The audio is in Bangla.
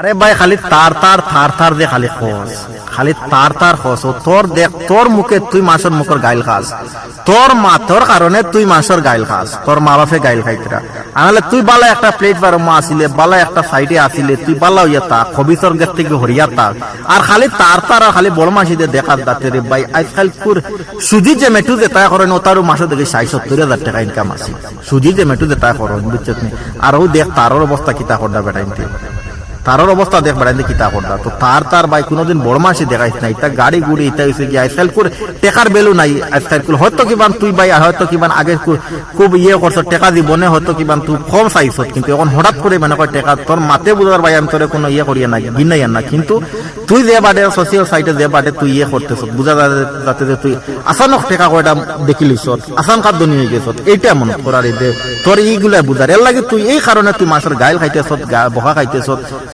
আরে ভাই, খালি তার তার থার থার যে খালি খোঁজ। খালি তার তার খোঁজ। ও তোর দেখ, তোর মুখে তুই মাসের মুখের গাইল খাস। তোর মা, তোর কারণে তুই মাসের গাইল খাস। তোর মা বাপে গাইল খাইতরা আনালে তুই বালা একটা প্লেট বার, মা আসিলে, বালা একটা সাইডে আসিলে, তুই বালা হইয়া তা খবিসর গেছ থেকে হরিয়া তা আর খালি তার তার আর খালি বড় মাসি দিয়ে দেখার দাতে রে ভাই, আজকাল পুর সুজি যে মেটু যে তা করেন, ও তারও মাসে দেখে ষাট সত্তর হাজার টাকা ইনকাম আছে। সুজি যে মেটু যে তা করেন বুঝছ আর ও দেখ, তারও অবস্থা কিতা করডা বেটাইতে তারর অবস্থা দেখ বেড়াইলে কিতা করতা তো তার তার ভাই কোনোদিন বড় মাসে দেখাইছ না ইতা গাড়ি গুড়ি ইতা হইছে কি আজকাল করে টেকার বেলু নাই আজকাল করে হয়তো কিবান তুই ভাই হয়তো কিবান আগে খুব ইয়ে করছ, টেকা দিবনে হয়তো কিবান তুই কম চাইছ। কিন্তু এখন হঠাৎ করে মানে কয় টেকা, তোর মাতে বুঝার ভাই আমি তোরে কোনো ইয়ে করিয়া না গিনাই না কিন্তু তুই যে বাটে সোশিয়াল সাইটে যে বাটে তুই ইয়ে করতেছ বুঝা যাতে যে তুই আসানক টেকা কয়টা দেখি লিছ আসান খাদ্য নিয়ে গেছ। এইটা মনে করার এই তোর এইগুলা বুঝার এর লাগে তুই এই কারণে তুই মাসের গাইল খাইতেছ বহা খাইতেছ।